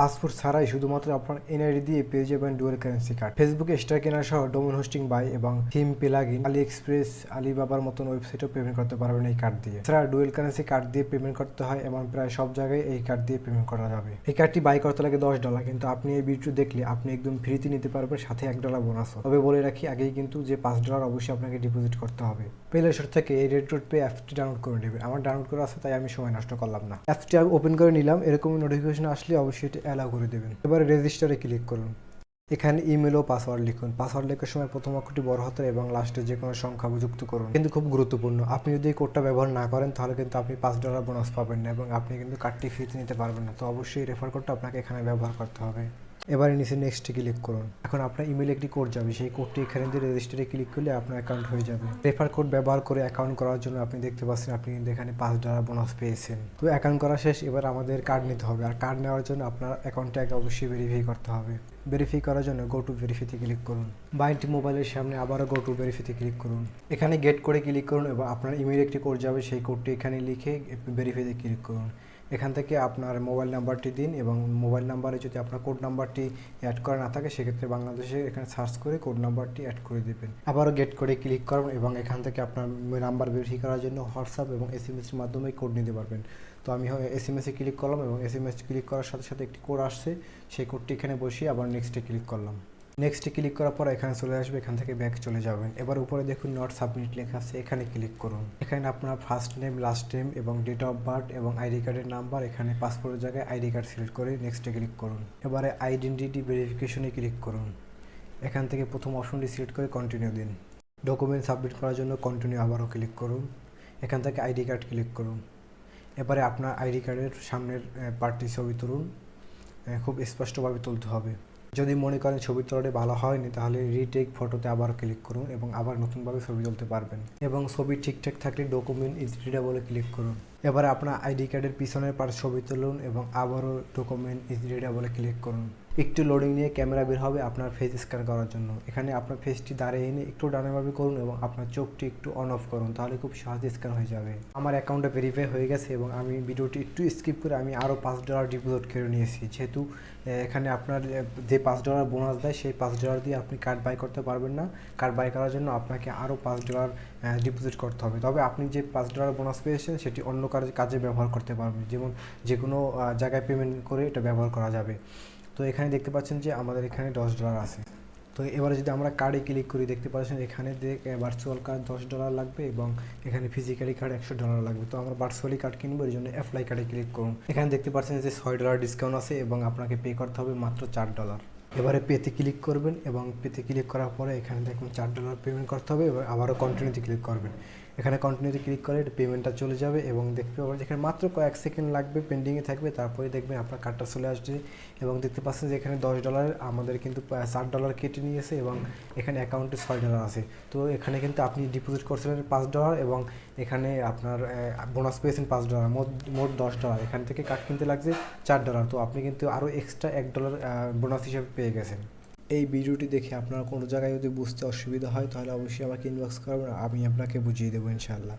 Passport ছাড়াই শুধুমাত্র আপনার এনআইডি দিয়ে পেয়ে যাবেন ডুয়েল কারেন্সি কার্ড ফেসবুকে স্টার কেনা সহ ডোমেন হোস্টিং বাই এবং থিম প্লাগিন আলি এক্সপ্রেস আলিবাবার মতন ওয়েবসাইটও পেমেন্ট করতে পারবেন এই কার্ড দিয়ে। এছাড়া ডুয়েল কারেন্সি কার্ড দিয়ে পেমেন্ট করতে হয় এবং প্রায় সব জায়গায় এই কার্ড দিয়ে পেমেন্ট করা যাবে। এই কার্ডটি বাই করতে লাগে দশ ডলার কিন্তু আপনি এই ভিডিও দেখলে আপনি একদম ফ্রিতে নিতে পারবেন, সাথে এক ডলার বোনাসও তবে বলে রাখি, আগেই কিন্তু যে পাঁচ ডলার অবশ্যই আপনাকে ডিপোজিট করতে হবে। প্লে স্টোর থেকে এই রেড রোড পে অ্যাপটি ডাউনলোড করে নেবেন। আমার ডাউনলোড করা আছে, তাই আমি সময় নষ্ট করলাম না। অ্যাপটি ওপেন করে নিলাম। এরকম নোটিফিকেশন আসলে অবশ্যই অ্যালাউ করে দেবেন। এবারে রেজিস্টারে ক্লিক করুন। এখানে ইমেল ও পাসওয়ার্ড লিখুন। পাসওয়ার্ড লেখার সময় প্রথম অক্ষরটি বড় হাতের এবং লাস্টে যে কোনো সংখ্যা যুক্ত করুন। কিন্তু খুব গুরুত্বপূর্ণ, আপনি যদি এই কোডটা ব্যবহার না করেন, তাহলে কিন্তু আপনি পাঁচ ডলার বোনাস পাবেন না এবং আপনি কিন্তু কার্ডটি ফ্রিতে নিতে পারবেন না। তো অবশ্যই রেফার কোডটা আপনাকে এখানে ব্যবহার করতে হবে। এবারে নিচে নেক্সটে ক্লিক করুন। এখন আপনার ইমেল একটি কোড যাবে, সেই কোডটি এখানে দিয়ে রেজিস্টারে ক্লিক করলে আপনার অ্যাকাউন্ট হয়ে যাবে। রেফার কোড ব্যবহার করে অ্যাকাউন্ট করার জন্য আপনি দেখতে পাচ্ছেন আপনি কিন্তু এখানে পাঁচ ডলার বোনাস পেয়েছেন। তো অ্যাকাউন্ট করা শেষ, এবার আমাদের কার্ড নিতে হবে। আর কার্ড নেওয়ার জন্য আপনার অ্যাকাউন্টটা আগে অবশ্যই ভেরিফাই করতে হবে। ভেরিফাই করার জন্য গো টু ভেরিফিতে ক্লিক করুন। বাইনটি মোবাইলের সামনে আবারও গো টু ভেরিফিতে ক্লিক করুন। এখানে গেট করে ক্লিক করুন এবং আপনার ইমেল একটি কোড যাবে, সেই কোডটি এখানে লিখে ভেরিফাইতে ক্লিক করুন। এখান থেকে আপনার মোবাইল নাম্বারটি দিন এবং মোবাইল নাম্বারে যদি আপনার কোড নাম্বারটি অ্যাড করা না থাকে, সেক্ষেত্রে বাংলাদেশে এখানে সার্চ করে কোড নাম্বারটি অ্যাড করে দেবেন। আবারও গেট করে ক্লিক করুন এবং এখান থেকে আপনার নাম্বার ভেরিফাই করার জন্য হোয়াটসঅ্যাপ এবং এস এম এসের মাধ্যমে কোড নিতে পারবেন। তো আমি এস এম এসে ক্লিক করলাম এবং এস এম এস ক্লিক করার সাথে সাথে একটি কোড আসছে, সেই কোডটি এখানে বসিয়ে আবার নেক্সটে ক্লিক করলাম। নেক্সটে ক্লিক করার পর এখানে চলে আসবে, এখান থেকে ব্যাক চলে যাবেন। এবার উপরে দেখুন নট সাবমিট লেখা আছে, এখানে ক্লিক করুন। এখানে আপনার ফার্স্ট নেম লাস্ট নেম এবং ডেট অফ বার্থ এবং আইডি কার্ডের নাম্বার এখানে পাসপোর্টের জায়গায় আইডি কার্ড সিলেক্ট করে নেক্সটে ক্লিক করুন। এবারে আইডেন্টিটি ভেরিফিকেশনে ক্লিক করুন। এখান থেকে প্রথম অপশনটি সিলেক্ট করে কন্টিনিউ দিন। ডকুমেন্ট সাবমিট করার জন্য কন্টিনিউ আবারও ক্লিক করুন। এখান থেকে আইডি কার্ড ক্লিক করুন। এবারে আপনার আইডি কার্ডের সামনের পার্টটি ছবি তুলুন। খুব স্পষ্টভাবে তুলতে হবে। যদি মনে করেন ছবি তোলাটা ভালো হয়নি, তাহলে রিটেক ফটোতে আবার ক্লিক করুন এবং আবার নতুনভাবে ছবি তুলতে পারবেন। এবং ছবি ঠিকঠাক থাকলে ডকুমেন্ট ইজ রিডেবলে ক্লিক করুন। এবার আপনার আইডি কার্ডের পিছনের পার ছবি তুলুন এবং আবারও ডকুমেন্ট ইজ রিডেবলে ক্লিক করুন। একটু লোডিং নিয়ে ক্যামেরা বের হবে আপনার ফেস স্ক্যান করার জন্য। এখানে আপনার ফেসটি দাঁড়িয়ে এনে একটু ডানাভাবে করুন এবং আপনার চোখটি একটু অন অফ করুন, তাহলে খুব সহজে স্ক্যান হয়ে যাবে। আমার অ্যাকাউন্টে ভেরিফাই হয়ে গেছে এবং আমি ভিডিওটি একটু স্কিপ করে আমি আরও পাঁচ ডলার ডিপোজিট করে নিয়েছি। যেহেতু এখানে আপনার যে পাঁচ ডলার বোনাস দেয়, সেই পাঁচ ডলার দিয়ে আপনি কার্ড বাই করতে পারবেন না। কার্ড বাই করার জন্য আপনাকে আরও পাঁচ ডলার ডিপোজিট করতে হবে। তবে আপনি যে পাঁচ ডলার বোনাস পেয়েছেন, সেটি অন্য কাজে কাজে ব্যবহার করতে পারবেন। যেমন যে কোনো জায়গায় পেমেন্ট করে এটা ব্যবহার করা যাবে। তো এখানে দেখতে পাচ্ছেন যে আমাদের এখানে দশ ডলার আছে। তো এবারে যদি আমরা কার্ডে ক্লিক করি, দেখতে পাচ্ছেন এখানে ভার্চুয়াল কার্ড দশ ডলার লাগবে এবং এখানে ফিজিক্যালি কার্ড একশো ডলার লাগবে। তো আমরা ভার্চুয়ালি কার্ড কিনবো এই জন্য অ্যাপ্লাই কার্ডে ক্লিক করুন। এখানে দেখতে পাচ্ছেন যে ছয় ডলার ডিসকাউন্ট আছে এবং আপনাকে পে করতে হবে মাত্র চার ডলার এবারে পেতে ক্লিক করবেন এবং পেতে ক্লিক করার পরে এখানে দেখুন চার ডলার পেমেন্ট করতে হবে, এবার আবারও কন্টিনিউতে ক্লিক করবেন। এখানে কন্টিনিউতে ক্লিক করে পেমেন্টটা চলে যাবে এবং দেখতে পাবেন এখানে মাত্র কয়েক সেকেন্ড লাগবে পেন্ডিংয়ে থাকবে, তারপরে দেখবেন আপনার কার্ডটা চলে আসছে এবং দেখতে পাচ্ছেন যে এখানে দশ ডলার আমাদের কিন্তু চার ডলার কেটে নিয়েছে এবং এখানে অ্যাকাউন্টে ছয় ডলার আছে। তো এখানে কিন্তু আপনি ডিপোজিট করছিলেন পাঁচ ডলার এবং এখানে আপনার বোনাস পেয়েছেন পাঁচ ডলার মোট মোট দশ ডলার এখান থেকে কাঠ কিনতে লাগছে চার ডলার তো আপনি কিন্তু আরও এক্সট্রা এক ডলার বোনাস হিসেবে পেয়ে গেছেন। এই ভিডিওটি দেখে আপনার কোনো জায়গায় যদি বুঝতে অসুবিধা হয়, তাহলে অবশ্যই আমাকে ইনবক্স করবেন, আমি আপনাকে বুঝিয়ে দেবো, ইনশাআল্লাহ।